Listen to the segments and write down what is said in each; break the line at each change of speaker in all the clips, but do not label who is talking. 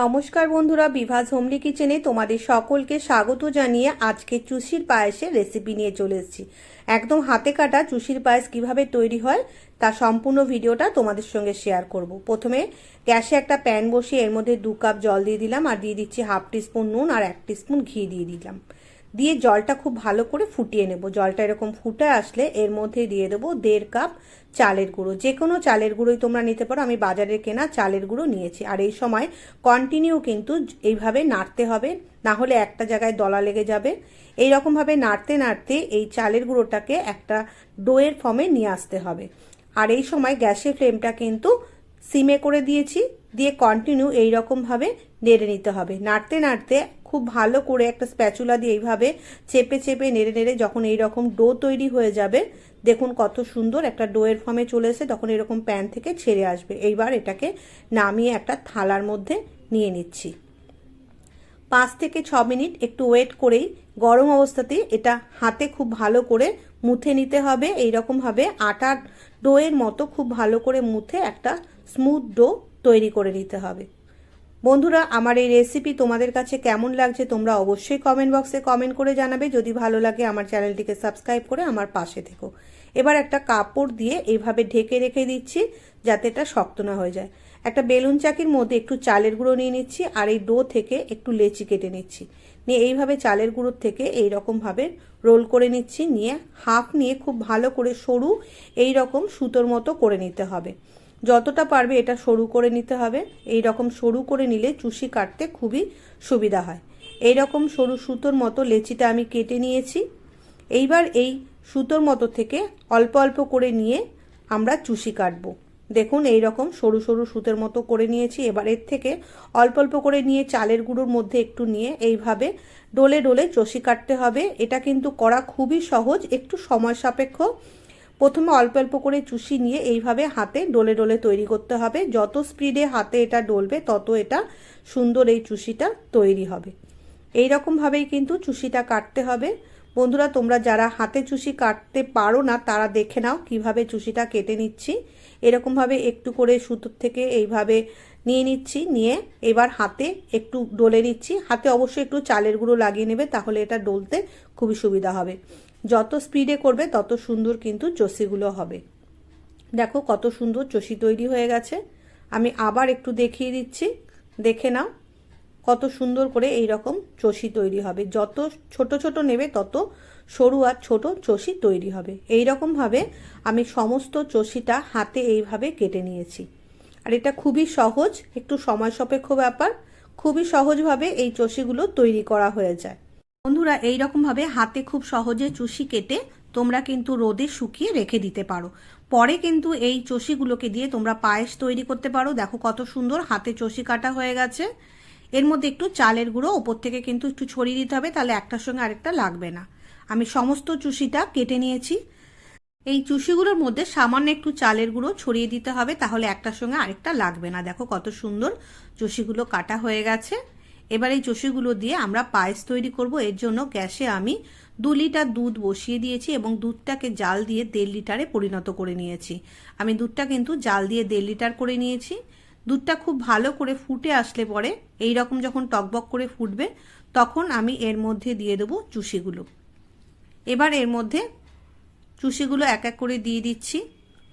নমস্কার বন্ধুরা, বিভাস হোমলি কিচেনে তোমাদের সকলকে স্বাগত জানিয়ে আজকে চুষির পায়েসের রেসিপি নিয়ে চলে এসেছি। একদম হাতে কাটা চুষির পায়েস কীভাবে তৈরি হয়, তা সম্পূর্ণ ভিডিওটা তোমাদের সঙ্গে শেয়ার করব। প্রথমে গ্যাসে একটা প্যান বসিয়ে এর মধ্যে দু কাপ জল দিয়ে দিলাম আর দিয়ে দিচ্ছি হাফ টিস্পুন নুন আর এক টিস্পুন ঘি দিয়ে দিলাম। দিয়ে জলটা খুব ভালো করে ফুটিয়ে নেব। জলটা এরকম ফুটে আসলে এর মধ্যে দিয়ে দেবো দেড় কাপ চালের গুঁড়ো। যে কোনো চালের গুঁড়োই তোমরা নিতে পারো। আমি বাজারে কেনা চালের গুঁড়ো নিয়েছি। আর এই সময় কন্টিনিউ কিন্তু এইভাবে নাড়তে হবে। না হলে একটা জায়গায় দলা লেগে যাবে। এই রকমভাবে নাড়তে নাড়তে এই চালের গুঁড়োটাকে একটা ডোয়ের ফর্মে নিয়ে আসতে হবে। আর এই সময় গ্যাসের ফ্লেমটা কিন্তু সিমে করে দিয়েছি। দিয়ে কন্টিনিউ এই রকমভাবে নেড়ে নিতে হবে। নাড়তে নাড়তে খুব ভালো করে একটা স্প্যাচুলা দিয়ে এইভাবে চেপে চেপে, নেড়ে নেড়ে যখন এই রকম ডো তৈরি হয়ে যাবে, দেখুন কত সুন্দর একটা ডোয়ের ফর্মে চলে এসে তখন এরকম প্যান থেকে ছেড়ে আসবে। এইবার এটাকে নামিয়ে একটা থালার মধ্যে নিয়ে নিচ্ছি। পাঁচ থেকে ছ মিনিট একটু ওয়েট করেই গরম অবস্থাতেই এটা হাতে খুব ভালো করে মুথে নিতে হবে। এইরকমভাবে আটার ডোয়ের মতো খুব ভালো করে মুথে একটা স্মুথ ডো তৈরি করে নিতে হবে। বন্ধুরা, আমার এই রেসিপি তোমাদের কাছে কেমন লাগছে তোমরা অবশ্যই কমেন্ট বক্সে কমেন্ট করে জানাবে। যদি ভালো লাগে, আমার চ্যানেলটিকে সাবস্ক্রাইব করে আমার পাশে থেকো। এবার একটা কাপড় দিয়ে এইভাবে ঢেকে রেখে দিচ্ছি, যাতে এটা শক্ত না হয়ে যায়। একটা বেলুন চাকির মধ্যে একটু চালের গুঁড়ো নিয়ে নিচ্ছি, আর এই ডো থেকে একটু লেচি কেটে নিচ্ছি। নিয়ে এইভাবে চালের গুঁড়োর থেকে এই রকমভাবে রোল করে নিচ্ছি। নিয়ে হাফ নিয়ে খুব ভালো করে সরু এই রকম সুতোর মতো করে নিতে হবে। যতটা পারবে এটা সরু করে নিতে হবে। এই রকম সরু করে নিলে চুষি কাটতে খুবই সুবিধা হয়। এই রকম সরু সুতোর মতো লেচিটা আমি কেটে নিয়েছি। এইবার এই সুতোর মতো থেকে অল্প অল্প করে নিয়ে আমরা চুষি কাটবো। দেখুন এই রকম সরু সরু সুতের মতো করে নিয়েছি। এবার এর থেকে অল্প অল্প করে নিয়ে চালের গুঁড়োর মধ্যে একটু নিয়ে এইভাবে ডোলে ডোলে চষি কাটতে হবে। এটা কিন্তু করা খুবই সহজ, একটু সময় সাপেক্ষ। প্রথমে অল্প অল্প করে চুষি নিয়ে এইভাবে হাতে ডোলে ডোলে তৈরি করতে হবে। যত স্পিডে হাতে এটা ডলবে, তত এটা সুন্দর এই চুষিটা তৈরি হবে। এই রকমভাবেই কিন্তু চুষিটা কাটতে হবে। বন্ধুরা, তোমরা যারা হাতে চুষি কাটতে পারো না, তারা দেখে নাও কীভাবে চুষিটা কেটে নিচ্ছি। এরকমভাবে একটু করে সুতোর থেকে এইভাবে নিয়ে নিচ্ছি, নিয়ে এবার হাতে একটু ডলে নিচ্ছি। হাতে অবশ্যই একটু চালের গুঁড়ো লাগিয়ে নেবে, তাহলে এটা ডলতে খুবই সুবিধা হবে। যত স্পিডে করবে, তত সুন্দর কিন্তু চষিগুলো হবে। দেখো কত সুন্দর চষি তৈরি হয়ে গেছে। আমি আবার একটু দেখিয়ে দিচ্ছি। দেখে নাও কত সুন্দর করে এই রকম চষি তৈরি হবে। যত ছোট ছোট নেবে, তত সরু আর ছোট চষি তৈরি হবে। এই রকমভাবে আমি সমস্ত চষিটা হাতে এইভাবে কেটে নিয়েছি। আর এটা খুবই সহজ, একটু সময় সাপেক্ষ ব্যাপার। খুবই সহজভাবে এই চষিগুলো তৈরি করা হয়ে যায়। বন্ধুরা এই রকমভাবে হাতে খুব সহজে চুষি কেটে তোমরা কিন্তু রোদে শুকিয়ে রেখে দিতে পারো। পরে কিন্তু এই চষিগুলোকে দিয়ে তোমরা পায়েস তৈরি করতে পারো। দেখো কত সুন্দর হাতে চষি কাটা হয়ে গেছে। এর মধ্যে একটু চালের গুঁড়ো, ওপর থেকে কিন্তু একটু ছড়িয়ে দিতে হবে, তাহলে একটার সঙ্গে আরেকটা লাগবে না। আমি সমস্ত চুষিটা কেটে নিয়েছি। এই চুষিগুলোর মধ্যে সামান্য একটু চালের গুঁড়ো ছড়িয়ে দিতে হবে, তাহলে একটার সঙ্গে আরেকটা লাগবে না। দেখো কত সুন্দর চুষিগুলো কাটা হয়ে গেছে। এবার এই চষিগুলো দিয়ে আমরা পায়েস তৈরি করব। এর জন্য গ্যাসে আমি দু লিটার দুধ বসিয়ে দিয়েছি এবং দুধটাকে জাল দিয়ে দেড় লিটারে পরিণত করে নিয়েছি। আমি দুধটা কিন্তু জাল দিয়ে দেড় লিটার করে নিয়েছি। দুধটা খুব ভালো করে ফুটে আসলে পরে, এই রকম যখন টকবক করে ফুটবে, তখন আমি এর মধ্যে দিয়ে দেবো চুষিগুলো। এবার এর মধ্যে চুষিগুলো এক এক করে দিয়ে দিচ্ছি।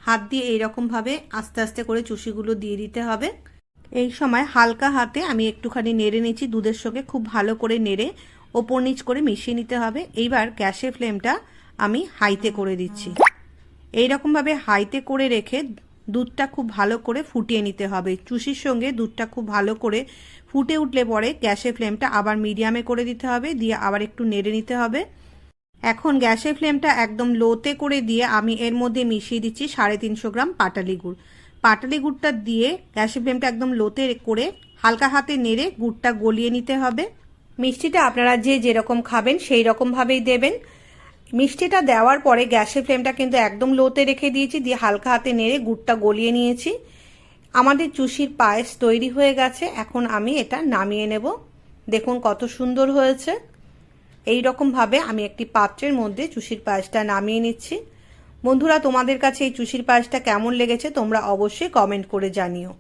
হাত দিয়ে এইরকমভাবে আস্তে আস্তে করে চুষিগুলো দিয়ে দিতে হবে। এই সময় হালকা হাতে আমি একটুখানি নেড়ে নিচ্ছি দুধের সঙ্গে খুব ভালো করে নেড়ে ওপর নিচ করে মিশিয়ে নিতে হবে। এইবার গ্যাসের ফ্লেমটা আমি হাইতে করে দিচ্ছি। এইরকমভাবে হাইতে করে রেখে দুধটা খুব ভালো করে ফুটিয়ে নিতে হবে। চুষির সঙ্গে দুধটা খুব ভালো করে ফুটে উঠলে পরে গ্যাসের ফ্লেমটা আবার মিডিয়ামে করে দিতে হবে, দিয়ে আবার একটু নেড়ে নিতে হবে। এখন গ্যাসের ফ্লেমটা একদম লোতে করে দিয়ে আমি এর মধ্যে মিশিয়ে দিচ্ছি সাড়ে তিনশো গ্রাম পাটালি গুড়। পাটালি গুড়টা দিয়ে গ্যাসের ফ্লেমটা একদম লোতে করে হালকা হাতে নেড়ে গুড়টা গলিয়ে নিতে হবে। মিষ্টিটা আপনারা যে যেরকম খাবেন সেই রকমভাবেই দেবেন। মিষ্টিটা দেওয়ার পরে গ্যাসের ফ্লেমটা কিন্তু একদম লোতে রেখে দিয়েছি, দিয়ে হালকা হাতে নেড়ে গুড়টা গলিয়ে নিয়েছি। আমাদের চুষির পায়েস তৈরি হয়ে গেছে, এখন আমি এটা নামিয়ে নেব। দেখুন কত সুন্দর হয়েছে। এই রকমভাবে আমি একটি পাত্রের মধ্যে চুষির পায়েসটা নামিয়ে নিচ্ছি। বন্ধুরা তোমাদের কাছে এই চুষির পায়েসটা কেমন লেগেছে তোমরা অবশ্যই কমেন্ট করে জানিও।